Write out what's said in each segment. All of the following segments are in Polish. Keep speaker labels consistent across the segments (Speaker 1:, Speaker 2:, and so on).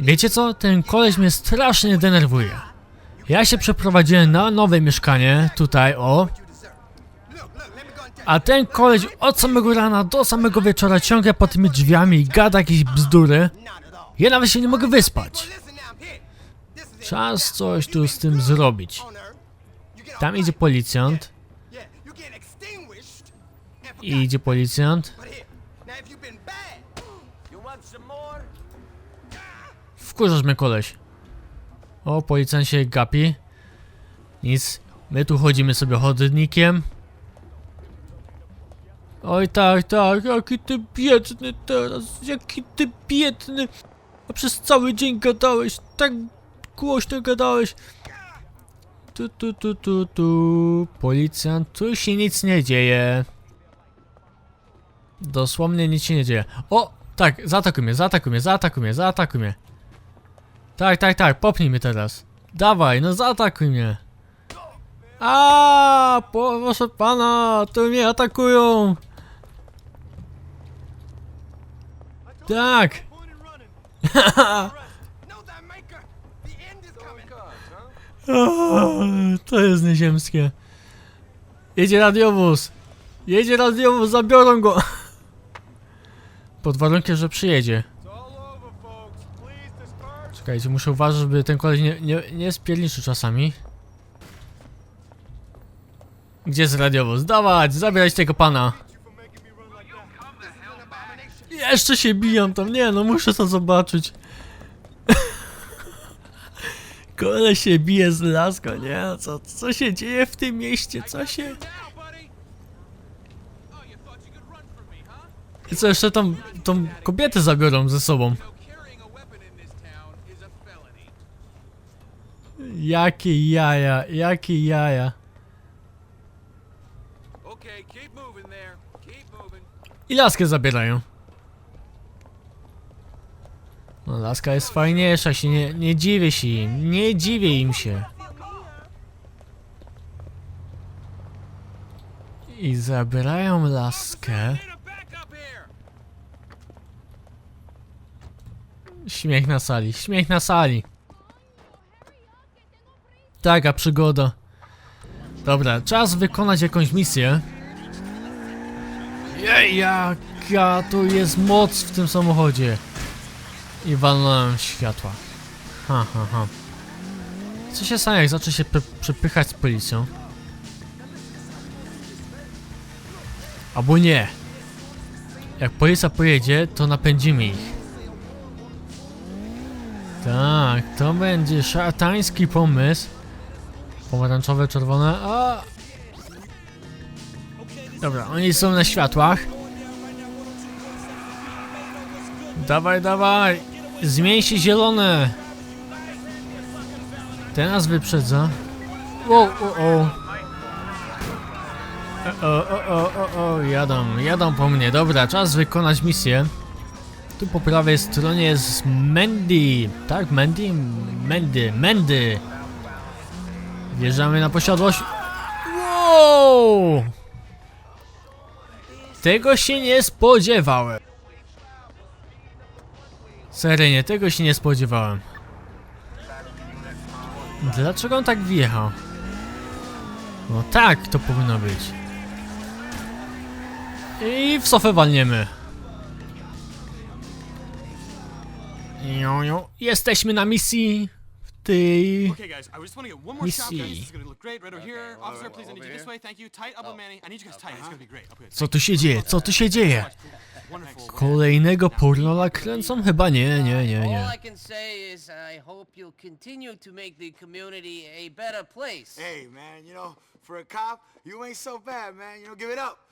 Speaker 1: Wiecie co? Ten koleś mnie strasznie denerwuje. Ja się przeprowadziłem na nowe mieszkanie, tutaj o. A ten koleś od samego rana do samego wieczora ciągle pod tymi drzwiami i gada jakieś bzdury. Ja nawet się nie mogę wyspać. Czas coś tu z tym zrobić. Tam idzie policjant. I idzie policjant.
Speaker 2: But here, now if you've been bad,
Speaker 3: You want some more?
Speaker 1: Wkurzasz mnie koleś. O, policjant się gapi. Nic. My tu chodzimy sobie chodnikiem. Oj tak, tak, jaki ty biedny teraz, jaki ty biedny. A przez cały dzień gadałeś, tak głośno gadałeś. Tu, tu, tu, tu, tu. Policjant, tu się nic nie dzieje. Dosłownie nic się nie dzieje. O, tak, zaatakuj mnie, zaatakuj mnie, zaatakuj mnie, zaatakuj mnie. Tak, tak, tak, popnij mnie teraz. Dawaj, no zaatakuj mnie. A, proszę pana, to mnie atakują. Tak. to jest nieziemskie. Jedzie radiowóz. Jedzie radiowóz, zabiorą go. Pod warunkiem, że przyjedzie. Czekajcie, muszę uważać, żeby ten koleś nie, nie, nie spierniczył czasami. Gdzie jest radiowóz? Dawać, zabierać tego pana. Jeszcze się biją tam, nie no, muszę to zobaczyć. Kole się bije z laską, nie? Co, co się dzieje w tym mieście? Co się... I co, jeszcze tam tą kobietę zabiorą ze sobą. Jakie jaja, jakie jaja. I laskę zabierają. No laska jest fajniejsza, się nie, nie dziwię się im, nie dziwię im się. I zabierają laskę. Śmiech na sali, śmiech na sali. Taka przygoda. Dobra, czas wykonać jakąś misję. Jej, jaka tu jest moc w tym samochodzie. I walnąłem światła. Ha, ha, ha. Co się stanie, jak zacznie się przepychać z policją? Albo nie. Jak policja pojedzie, to napędzimy ich. Tak, to będzie szatański pomysł. Pomarańczowe, czerwone, a... Dobra, oni są na światłach. Dawaj, dawaj! Zmień się zielone! Ten nas wyprzedza. Wow, o, o. O, o, o, o, o, jadą, jadą po mnie. Dobra, czas wykonać misję. Tu po prawej stronie jest Mandy. Tak, Mandy? Mandy, Mandy. Wjeżdżamy na posiadłość. Wow! Tego się nie spodziewałem. Seryjnie, tego się nie spodziewałem. Dlaczego on tak wjechał? No tak to powinno być. I w sofę walniemy. Jesteśmy na misji tej...
Speaker 4: Okay, guys, I just want to get one more
Speaker 1: Me
Speaker 4: shot, guys.
Speaker 1: see.
Speaker 4: This is gonna look great right over here. Officer, please, I need you this way. Thank you. Tight elbow, Manny. I need you guys tight. It's gonna be great. Okay.
Speaker 1: Co tu się dzieje? Co tu się dzieje? Kolejnego pornola kręcą? Chyba nie, nie, nie, nie.
Speaker 5: Hey, man, you know, for a cop, you ain't so bad, man. You know, give it up.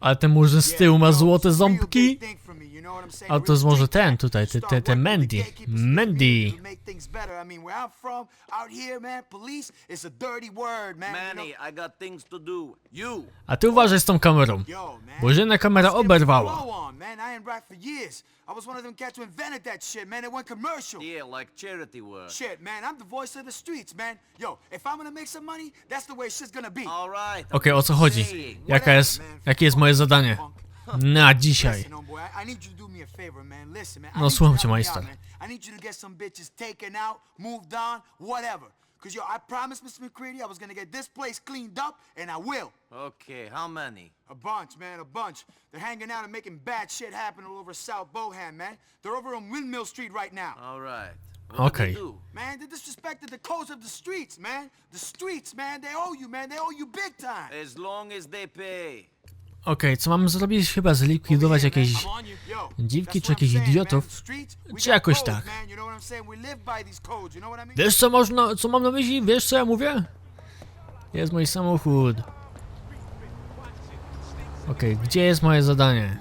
Speaker 1: Ale ten murzyn z tyłu ma złote ząbki.
Speaker 5: A
Speaker 1: to jest może ten tutaj, te- te- te Mandy. Mandy. A ty uważaj z tą kamerą. Bo jedna kamera oberwała.
Speaker 5: I was one of them cats who invented that shit, man. It went commercial.
Speaker 3: Yeah, like charity work.
Speaker 5: Shit, man, I'm the voice of the streets, man. Yo, if I'm gonna make some money, that's the way shit's gonna be.
Speaker 3: All right.
Speaker 1: Okej, o co chodzi?
Speaker 3: Saying.
Speaker 1: Jaka jest, jakie jest moje zadanie? Na dzisiaj.
Speaker 5: Listen, homeboy, I, I need you to do me a favor, man. Listen, man. I
Speaker 1: No,
Speaker 5: need you
Speaker 1: słucham cię, majster.
Speaker 5: I need you to get some bitches taken out, moved on, whatever. Cause yo, I promised Mr. McCready I was gonna get this place cleaned up, and I will.
Speaker 3: Okay, how many?
Speaker 5: A bunch, man, a bunch. They're hanging out and making bad shit happen all over South Bohan, man. They're over on Windmill Street right now.
Speaker 3: All right. What
Speaker 1: Okay.
Speaker 3: they?
Speaker 5: Man, they disrespected the codes of the streets, man. The streets, man, they owe you, man. They owe you big time.
Speaker 3: As long as they pay.
Speaker 1: Okej, co mamy zrobić? Chyba zlikwidować jakieś... dziwki czy jakichś idiotów, czy jakoś tak. Wiesz co można, co mam na myśli? Wiesz co ja mówię? Jest mój samochód. Okej, gdzie jest moje zadanie?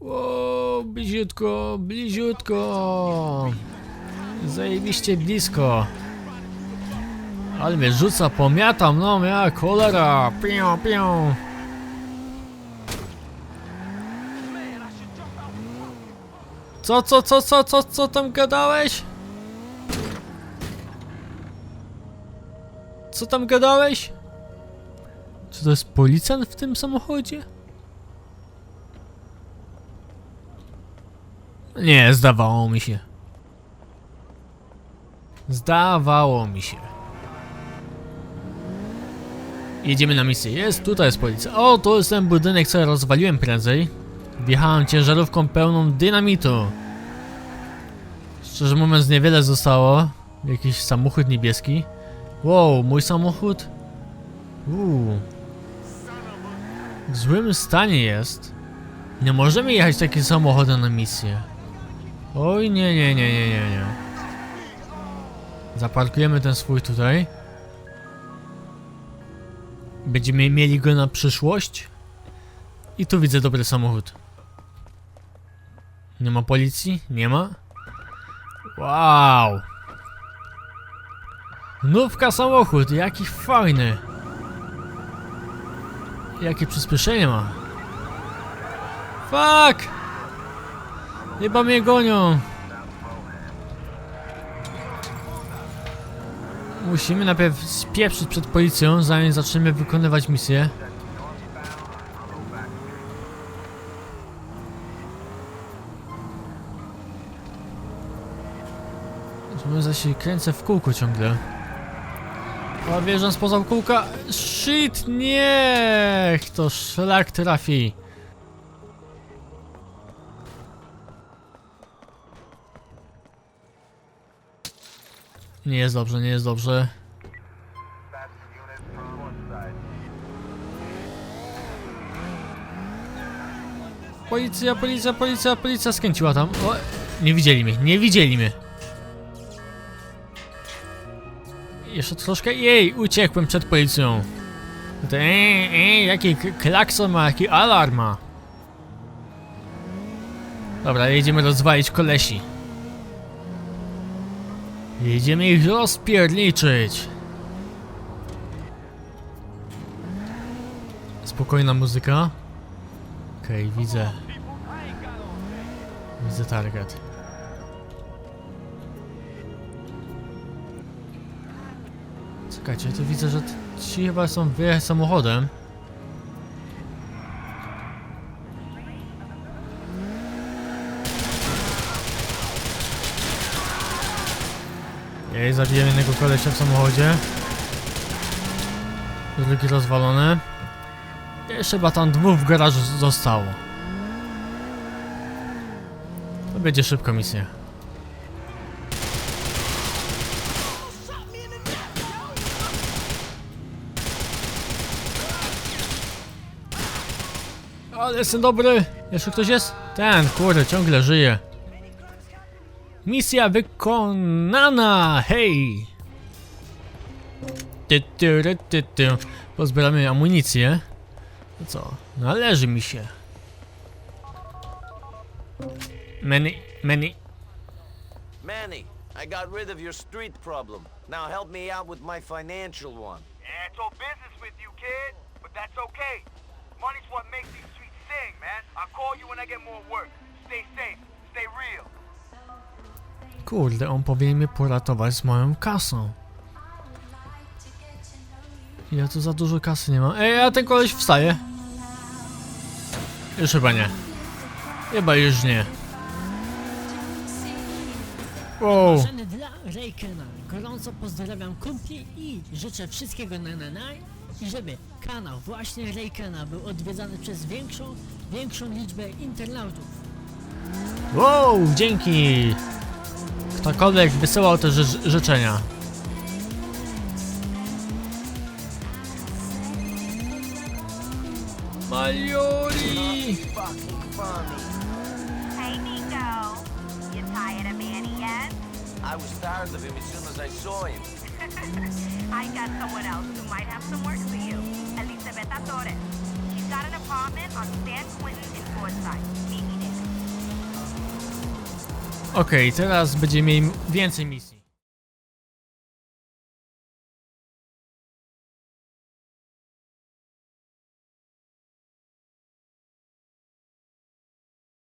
Speaker 1: O, bliziutko, bliziutko. Zajebiście blisko. Ale mnie rzuca, pomiatam, no jak cholera. Pią, pią. Co, co, co, co, co, co tam gadałeś? Co tam gadałeś? Czy to jest policjant w tym samochodzie? Nie, zdawało mi się. Zdawało mi się. Jedziemy na misję. Jest, tutaj jest policja. O, to jest ten budynek, co ja rozwaliłem prędzej. Wjechałem ciężarówką pełną dynamitu. Szczerze mówiąc, niewiele zostało. Jakiś samochód niebieski. Wow, mój samochód? Uuu. W złym stanie jest. Nie możemy jechać takim samochodem na misję. Oj, nie, nie, nie, nie, nie, nie. Zaparkujemy ten swój tutaj. Będziemy mieli go na przyszłość. I tu widzę dobry samochód. Nie ma policji? Nie ma? Wow! Nówka samochód, jaki fajny. Jakie przyspieszenie ma. Fuck! Chyba mnie gonią. Musimy najpierw spieprzyć przed policją, zanim zaczniemy wykonywać misję. Zresztą zaś się kręcę w kółko ciągle. A wjeżdżam spoza kółka. Shit, niech to szlak trafi. Nie jest dobrze, nie jest dobrze. Policja, policja, policja, policja skręciła tam. O, nie widzieli mnie, nie widzieli mnie. Jeszcze troszkę. Jej, uciekłem przed policją. Ej, ej, jaki k- klakson ma, jaki alarm ma. Dobra, jedziemy rozwalić kolesi. Jedziemy ich rozpierniczyć. Spokojna muzyka. Okej, widzę. Widzę target. Czekajcie, tu widzę, że ci chyba są wyjechać samochodem. Jej, zabiłem jednego kolesia w samochodzie. Drugi rozwalony. Jeszcze chyba tam dwóch w garażu zostało. To będzie szybka misja. Ale jestem dobry! Jeszcze ktoś jest? Ten, kurde, ciągle żyje. Misja wykonana! Hej! Ty, ty, ry, ty, ty. Pozbieramy amunicję. No co? Należy mi się. Many, many.
Speaker 3: Manny, I got rid of your street problem. Now help me out with my financial one.
Speaker 6: Yeah, it's all business with you, kid. But that's okay. Money's what makes these sing, man. I'll call you when I get more work. Stay safe. Stay real.
Speaker 1: Kurde, on powinien mnie poratować z moją kasą. Ja tu za dużo kasy nie mam. Ej, a ten koleś wstaje. Już chyba nie. Chyba już nie. Wow.
Speaker 7: Dla. Gorąco pozdrawiam kumpli i życzę wszystkiego na na na i żeby kanał właśnie Raykena był odwiedzany przez większą, większą liczbę internautów.
Speaker 1: Wow, dzięki. Ktokolwiek wysyłał te ży życzenia. Maliori!
Speaker 3: Fucking funny.
Speaker 8: Hey, Nico. You tired of Manny yet?
Speaker 3: I was tired of him as soon as I saw him.
Speaker 8: I got someone else who might have some work for you. Elizabeth Torres. She's got an apartment on San Quentin in Forsyth. Meet me there.
Speaker 1: Okej, teraz będziemy mieli więcej misji.